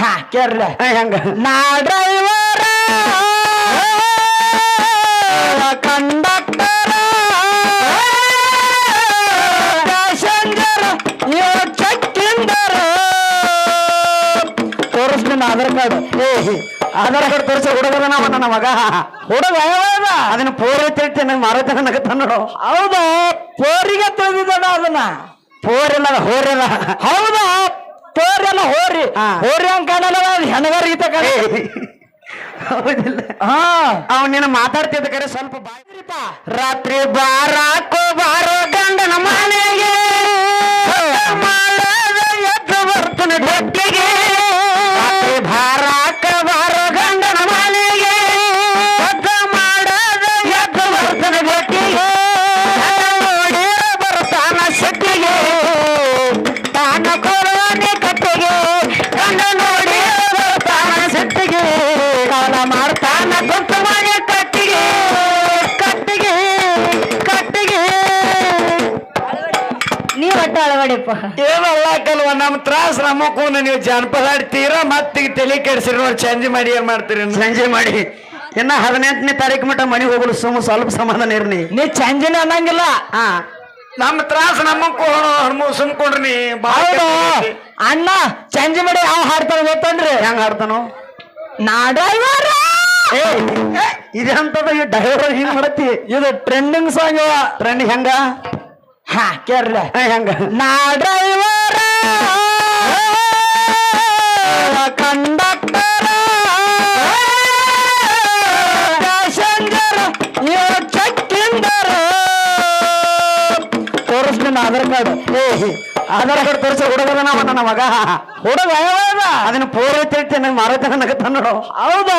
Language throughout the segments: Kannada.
ಹಾ ಕೇಳ್ರಿ ಹೆಂಗ? ನಾ ಡ್ರೈವರ ಕಂಡಕ್ಟರ ಪ್ಯಾಸೆಂಜರ್ ಚಕ್ಕಿಂದರ. ತೋರಿಸ್ತೀನಿ ಆಧಾರ್ ಕಾರ್ಡ್. ಏ ಆಧಾರ್ ಕಾರ್ಡ್ ತೋರಿಸ ಹುಡುಗದ ನಮ್ಮ ನನ್ನ ಮಗ ಹುಡುಗ ಯಾವಾಗ ಅದನ್ನ ಪೂರ ತಿಳ್ತಿ ನಂಗೆ ಮಾರುತ ನಗತ್ತ ನೋಡು. ಹೌದಾ? ಪೋರಿಗೆ ತಿಳಿದಿದ್ದಣ ಅದನ್ನ? ಪೋರಿಲ್ಲ ಹೋರಿಲ್ಲ ಹೌದಾ? ತೋರೆಲ್ಲ ಹೋರಿ. ಹೋರಿ ಹಂಗ ಕಾಣಲ್ಲ ಹೆಣಗಾರ ಕಡೆ ಹೌದಿಲ್ಲ. ಹಾ. ಅವ್ ನೀನು ಮಾತಾಡ್ತಿದ್ದ ಕರೆ ಸ್ವಲ್ಪ ಬಾಯ್ರಿಪ್ಪ. ರಾತ್ರಿ ಬಾರಾಕೋ ಬಾರೋ ಗಂಡನ ಮನೆಗೆ. ಮಾಡದ ಎದ್ದು ಬರ್ತಾನೆ ನೀವ್ ನಮ್ ಅಳವಡಿಪ್ಪ ತ್ರಾಸ ನಮ್ಮಕ್ಕೂ ನೀವು ಜಾನಪದ ಆಡ್ತೀರಾ ಮತ್ತೀಗ ತಲೆ ಕೆಡ್ಸಿರಿ ನೋಡಿ ಚೇಂಜ್ ಮಾಡಿ ಏನ್ ಮಾಡ್ತೀರಿ ಸಂಜೆ ಮಾಡಿ. ಇನ್ನ ಹದಿನೆಂಟನೇ ತಾರೀಕು ಮಟ್ಟ ಮನೆಗೆ ಹೋಗಲು ಸುಮ್ ಸ್ವಲ್ಪ ಸಮಾಧಾನ ಇರ್ನಿ ನೀ. ಚಂಜಿನ ಅನ್ನಂಗಿಲ್ಲ. ಹಾ. ನಮ್ಮ ತ್ರಾಸ ನಮ್ಮಕ್ಕೂ ಸುಮ್ಕೊಂಡ್ರಿ ನೀ ಹೌದು. ಅಣ್ಣ ಚಂಜಿ ಮಾಡಿ ಯಾವ ಹಾಡ್ತಾನ ಗೊತ್ತನ್ರಿ? ಹೆಂಗ್ ಹಾಡ್ತಾನೋ? ನಾ ಡ್ರೈವರ್. ಏ ಇದಂತದ ಈ ಡೈವರ್ ಹಿಂಗ್ ಮಾಡತ್ತಿ ಇದು ಟ್ರೆಂಡಿಂಗ್ ಸಾಂಗ್ ಟ್ರೆಂಡ್ ಹೆಂಗ? ಹಾ ಕೇಳ್ರಿ ಏ, ಹೆಂಗ? ನಾ ಡ್ರೈವರ. ಕಂಡಕ್ಟರ. ಪ್ಯಾಸೆಂಜರ್ ಚಕ್ಕಿಂದರ. ತೋರಿಸ್ತೀನಿ ಆಧಾರ್ ಕಾರ್ಡ್. ಏ ಆಧಾರ್ ಕಾರ್ಡ್ ತೋರಿಸ ಹುಡುಗದ ನಮ್ಮ ನನ್ನ ಮಗ. ಹುಡುಗ ಯಾವಾಗ ಅದನ್ನ ಪೂರ ತಿಳ್ತಿ ನಂಗೆ ಮಾರುತ ನಗತ್ತ ನೋಡು. ಹೌದಾ?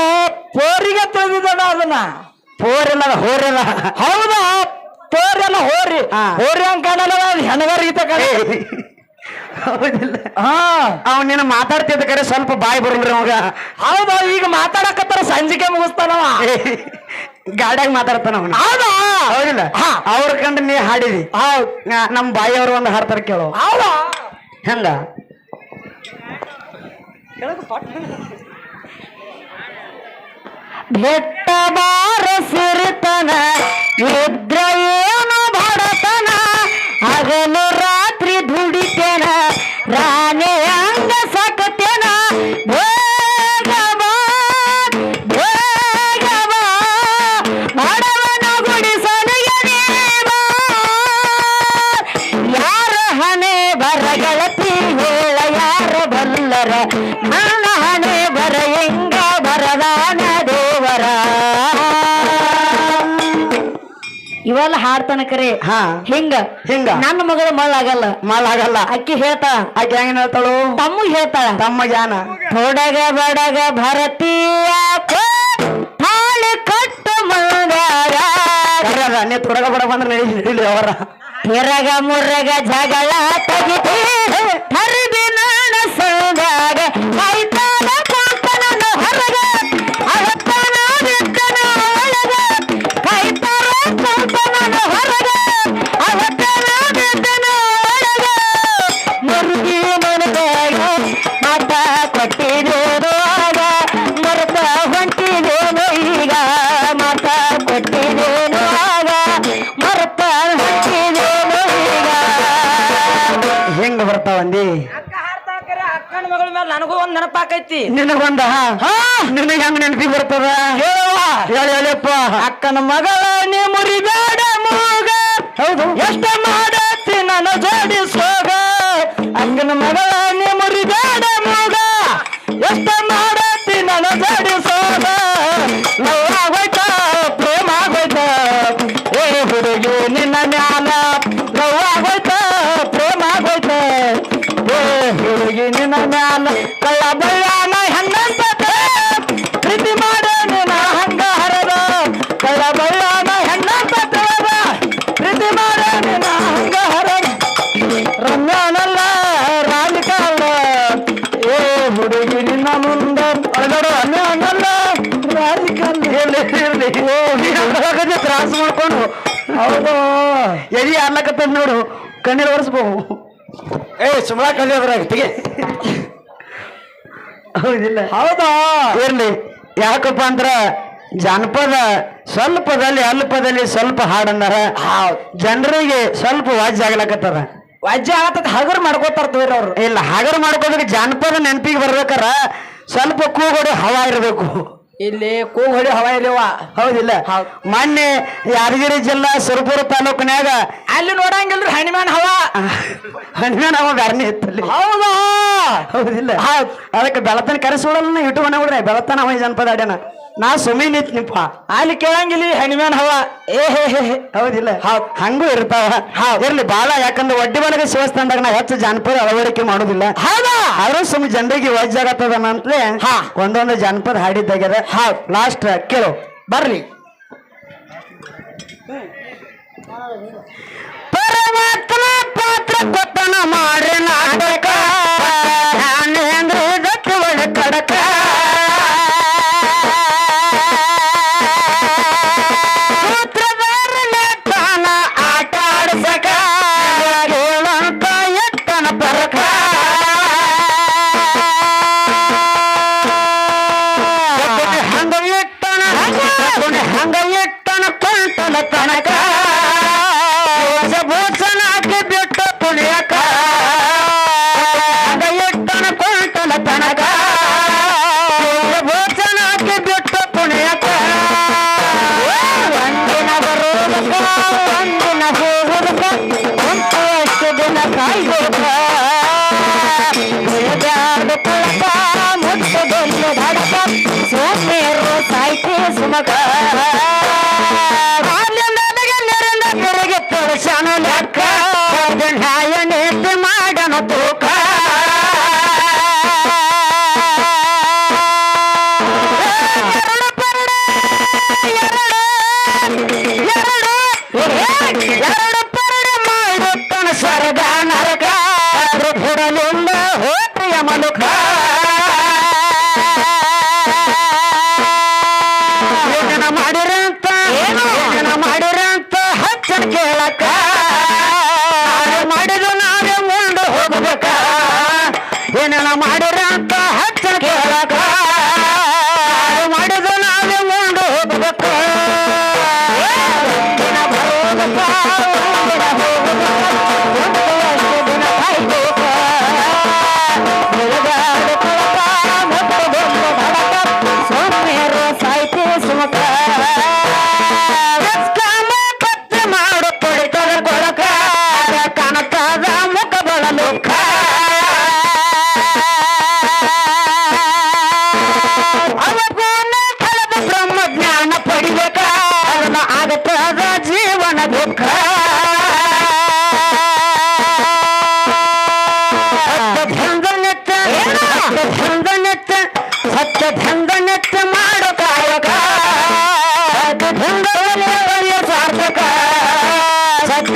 ಪೋರಿಗೆ ತಿಳಿದಿದ್ದಣ ಅದನ್ನ? ಪೋರಿಲ್ಲ ಹೋರಿಲ್ಲ ಹೌದಾ? ತೋರೆಲ್ಲ ಹೋರಿ. ಹೋರಿ ಹಂಗ ಕಾಣಲ್ಲ ಹೆಣಗಾರ ಈತ ಕಡೆ ಹೌದಿಲ್ಲ. ಹಾ. ಅವ್ ಮಾತಾಡ್ತಿದ್ದ ಕರೆ ಸ್ವಲ್ಪ ಬಾಯಿ ಬರಲ್ರಿ ಅವಾಗ ಹೌದಾ ಈಗ ಮಾತಾಡಕತ್ತಾರ ಸಂಜಿಕೆ ಮುಗಿಸ್ತಾನವ ಗಾಡ್ಯಾಗ ಮಾತಾಡ್ತಾನ ಅವನು. ಹೌದಾ? ಹೌದಿಲ್ಲ. ಹಾ. ಅವ್ರ ಕಂಡು ನೀ ಹಾಡಿದಿ. ಹೌದ್. ನಮ್ಮ ಬಾಯಿ ಬಾಯಿಯವರು ಒಂದು ಹಾಡ್ತಾರ ಕೇಳೋ. ಹೌದಾ? ಹೆಂಗ? ಬೆಟ್ಟ ಬಾರ ಸಿರಿತನ ಇದ್ರ ಏನು ಇವೆಲ್ಲ ಹಾಡ್ತಾನ ಕರೆ. ಹಾ. ಹಿಂಗ. ಹಿಂಗ. ನನ್ನ ಮಗಳು ಮಳ್ಳಾಗಲ್ಲ ಆಗಲ್ಲ. ಅಕ್ಕಿ ಹೇಳ್ತಾ. ಅಕ್ಕಿ ಹೆಂಗ ಹೇಳ್ತಾಳು? ತಮ್ಮ ಹೇಳ್ತಾಳ ತಮ್ಮ ಜಾನ ಥೋಡಗ ಬಡಗ ಭಾರತೀಯ ತಾಳಿ ಕಟ್ಟ ಅದ, ನೀ ತೊಡಗ ಬಡ ಬಂದ್ರೆ ನಡೀಲಿ ಅವರ. ಹೆರಗ ಮುರಗ ಜಗಳ ತೆಗಿತಿ. ನನಗೂ ಒಂದ್ ನೆನಪಾಕೈತಿ. ನಿನಗೊಂದ? ನಿನಗೆ ಹೆಂಗ ನೆನಪಿ ಬರ್ತದ? ಹೇಳಪ್ಪ. ಅಕ್ಕನ ಮಗಳ ನೀ ಮುರಿಬೇಡ ಮೂಗ. ಹೌದು ಎಷ್ಟ ಮಾಡತ್ತಿ ನನ್ನ ಜೋಡಿ ಸೋಗ. ಅಕ್ಕನ ಮಗಳ ಹೌದು. ಎದಿ ಆಡ್ಲಕತ್ತದ ನೋಡು. ಕಣ್ಣೀರು ಒರೆಸ್ಬೋ ಏ ಸುಮಾರ ಕಣ್ಣಿ ಅದ್ರಾಗ ತೆಗೆ. ಹೌದಿಲ್ಲ. ಹೌದಾ? ಇರ್ಲಿ. ಯಾಕಪ್ಪ ಅಂದ್ರ ಜಾನಪದ ಸ್ವಲ್ಪದಲ್ಲಿ ಅಲ್ಪದಲ್ಲಿ ಸ್ವಲ್ಪ ಹಾಡನ್ನಾರ. ಜನರಿಗೆ ಸ್ವಲ್ಪ ವಾಜ್ಯ ಆಗ್ಲಕತ್ತದ ವಾಜ್ಯ ಆಗತ್ತ ಹಗರ್ ಮಾಡ್ಕೋತಾರ ತೋರಿ ಅವ್ರು. ಇಲ್ಲ ಹಗರ್ ಮಾಡ್ಕೋದಕ್ಕೆ ಜಾನಪದ ನೆನಪಿಗೆ ಬರ್ಬೇಕಾರ. ಸ್ವಲ್ಪ ಕೂಗೋಡಿ ಹವಾ ಇರಬೇಕು. ಇಲ್ಲಿ ಕೂಗ್ ಹೊಡಿ ಹವಾ ಇಲ್ಲವ ಹೌದಿಲ್ಲ. ಹೌದ್. ಮೊನ್ನೆ ಯಾದಗಿರಿ ಜಿಲ್ಲಾ ಸುರಪುರ ತಾಲೂಕಿನ್ಯಾಗ ಅಲ್ಲಿ ನೋಡಂಗಿಲ್ರಿ ಹಣಿಮ್ಯಾನ್ ಹವಾ. ಹಣ್ಣು ಅವ ಬ್ಯಾರನೇ ಇತ್ತಲ್ಲಿ. ಹೌದಾ? ಹೌದಿಲ್ಲ. ಅದಕ್ಕೆ ಬೆಳತನ ಕರೆಸೋಡಲ್ಲ ಇಟ್ಟುಕೊಂಡ ಬಿಡ್ರೆ ಬೆಳತನ ಅವ ಈ ಜನಪದ ಆಡ್ಯಾನ ನಾ ಸುಮ್ಮನೆ ನಿಪ್ಪ ಅಲ್ಲಿ ಕೇಳಂಗಿಲ್ಲ ಹೆಣ್ಮೇನ್ ಹವ ಹವಾ ಏ ಹೇ ಹೇ ಹೇ. ಹೌದಿಲ್ಲ. ಹಂಗೂ ಇರ್ತಾವ. ಇರ್ಲಿ ಬಾಳ ಯಾಕಂದ್ರೆ ಒಡ್ಡಿ ಮನೆಗೆ ಶಿವಸ್ಥಾನದಾಗ ನಾ ಹೆಚ್ಚು ಜಾನಪದ ಅಳವಡಿಕೆ ಮಾಡೋದಿಲ್ಲ. ಹೌದಾ? ಆದ್ರೂ ಸುಮ್ಮ ಜನರಿಗೆ ವಜ್ಜಾಗತ್ತದ ಅಂತಲೇ ಹಾ. ಒಂದೊಂದು ಜಾನಪದ ಹಾಡಿದ್ದಾಗ್ಯದ ಲಾಸ್ಟ್ ಕೇಳು. ಬರ್ರಿ. ಪರಮಾತ್ಮ ಪಾತ್ರ ಕೊತ್ತನ ಮಾಡ್ರಿ ನಾಟಕ. ಸ್ವರ್ಗ ನರಕ ಆದ್ರೂ ಬಿಡಲಿಲ್ಲ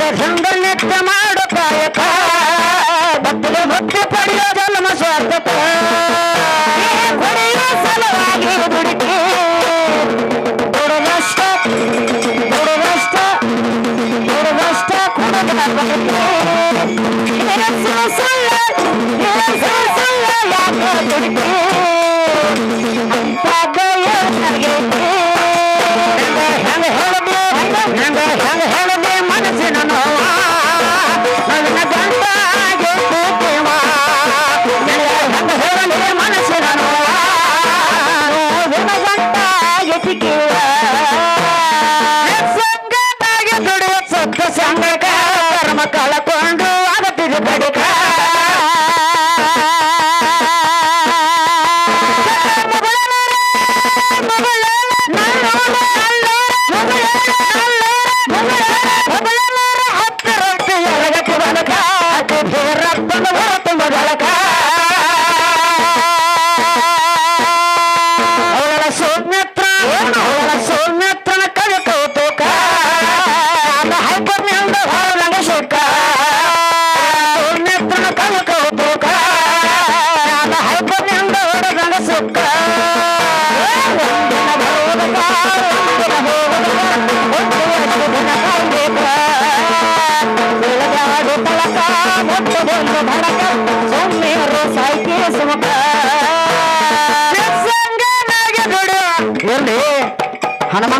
ಸತ್ಯಭಂಗನೆತ್ತ ಮಾಡು ಕಾಯಕ. ಭಕ್ತಿಗೆ ಭಕ್ತಿ ಪಡೆಯೋ ಜನ್ಮ ಸಾರ್ಥಕ ಹೊಡೆಯೋ ಸಲುವಾಗಿ ದುಡಿಕೆ. ದುಡದಷ್ಟ ದುಡದಷ್ಟ ದುಡದಷ್ಟ ಕುಡದ ಬದುಕೆ ಮನಸ್ಸಿನ ನೋವ. ನನ್ನ ಗಂಡ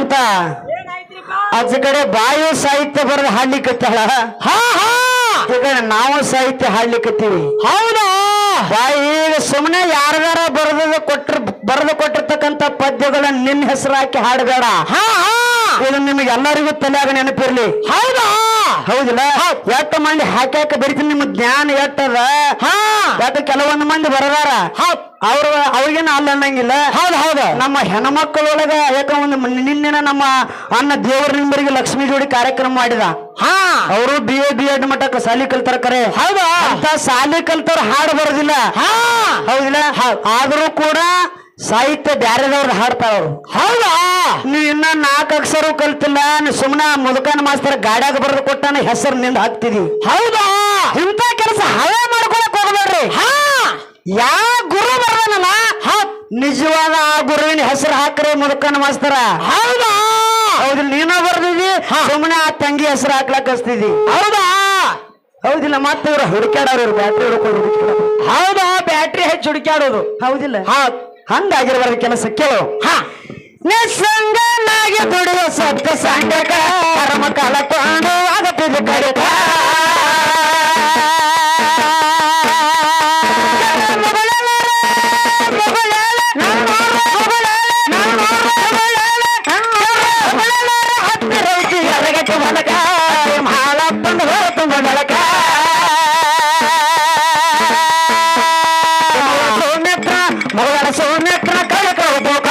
ಹನುಮಂತ ಆಚ ಕಡೆ ಬಾಯು ಸಾಹಿತ್ಯ ಬರೆದು ಹಾಡ್ಲಿಕ್ಕತ್ತಾಳ? ಹಾ ಹಾ. ಕಡೆ ನಾವು ಸಾಹಿತ್ಯ ಹಾಡ್ಲಿಕ್ಕತ್ತೀವಿ. ಹೌದಾ? ಬಾಯಿ ಈಗ ಸುಮ್ಮನೆ ಯಾರ್ದಾರ ಬರೆದ ಕೊಟ್ರ ಬರೆದು ಕೊಟ್ಟಿರ್ತಕ್ಕಂಥ ಪದ್ಯಗಳನ್ನ ನಿನ್ನ ಹೆಸರು ಹಾಕಿ ಹಾಡಬೇಡ. ಹಾ ಹಾ. ಇದು ನಿಮಗೆ ಎಲ್ಲರಿಗೂ ತಲೆಯಾಗ ನೆನಪಿರ್ಲಿ. ಹೌದಾ? ಹೌದಿಲ್ಲ? ಎಟ್ಟ ಮಂದಿ ಹಾಕ್ಯಾಕ ಬರಿತೀನಿ ನಿಮ್ಮ ಜ್ಞಾನ ಎಟ್ಟದ? ಹಾ. ಯಾಕೆ ಕೆಲವೊಂದು ಮಂದಿ ಬರದಾರ? ಅವ್ರ ಅವ್ರಿಗೇನು ಅಲ್ಲ ಅನ್ನಂಗಿಲ್ಲ? ಹೌದು ಹೌದು. ನಮ್ಮ ಹೆಣ್ಮಕ್ಕಳೊಳಗ ಯಾಕ ಒಂದು ನಿನ್ನೆನ ನಮ್ಮ ಅನ್ನ ದೇವರ ನಿಂಬರಿಗೆ ಲಕ್ಷ್ಮೀ ಜೋಡಿ ಕಾರ್ಯಕ್ರಮ ಮಾಡಿದ. ಹಾ. ಅವರು ಬಿ ಎ ಬಿ ಎಡ್ ಮಟ್ಟಕ್ಕೆ ಸಾಲಿ ಕಲ್ತಾರ ಕರೆ. ಹೌದಾ? ಅಂತ ಸಾಲಿ ಕಲ್ತಾರ ಹಾಡು ಬರೋದಿಲ್ಲ. ಹಾ. ಹೌದಿಲ್ಲ? ಆದ್ರೂ ಕೂಡ ಸಾಹಿತ್ಯ ಬ್ಯಾರೆದವ್ರು ಹಾಡ್ತಾರ ಅವ್ರು. ಹೌದಾ? ನೀ ಇನ್ನ ನಾಲ್ಕು ಅಕ್ಷರ ಕಲ್ತಿಲ್ಲ ನೀ ಸುಮ್ಮನೆ ಮುದುಕನ ಮಾಸ್ತರ್ ಗಾಡ್ಯಾಗ ಬರೆದು ಕೊಟ್ಟಾನ ಹೆಸರು ನಿಂದ ಹಾಕ್ತಿದಿ. ಹೌದಾ? ಇಂತ ಕೆಲಸ ಹಳೆ ಮಾಡ್ಕೊಳಕ್ ಹೋಗ್ಬೇಡ್ರಿ. ಹಾ? ಯಾ ಗುರು ಬರ್ದಾನಲ್ಲ? ನಿಜವಾದ ಆ ಗುರುವಿನ ಹೆಸರು ಹಾಕ್ರಿ ಮುದುಕನ ಮಾಸ್ತರ. ಹೌದಾ? ಹೌದು ನೀನ ಬರ್ದಿದಿ ಸುಮ್ಮನೆ ಆ ತಂಗಿ ಹೆಸರು ಹಾಕ್ಲಕ್ ಹಚ್ತಿದಿ. ಹೌದಾ? ಹೌದಿಲ್ಲ ಮತ್ತೆ ಇವ್ರು ಬ್ಯಾಟ್ರಿ ಹುಡುಕೊಂಡು. ಹೌದಾ? ಬ್ಯಾಟ್ರಿ ಹೆಚ್ಚು ಹುಡುಕ್ಯಾಡೋದು. ಹೌದಿಲ್ಲ. ಹೌದ್ ಹಂಗಾಗಿರ್ಬಾರ್ದು ಕೆಲಸ ಕೇಳು. ಹಾ. ನಿಸ್ಸಂಗನಾಗಿ ದುಡಿಯುವ ಸತ್ತ ಸಂಗಕ ಕರ್ಮ ಕಳಕೊಂಡು ಅದಕ್ಕೆ ಕಡಿತ ಮಗಳ ಸೌಮಿತ್ರ ಕಳಕ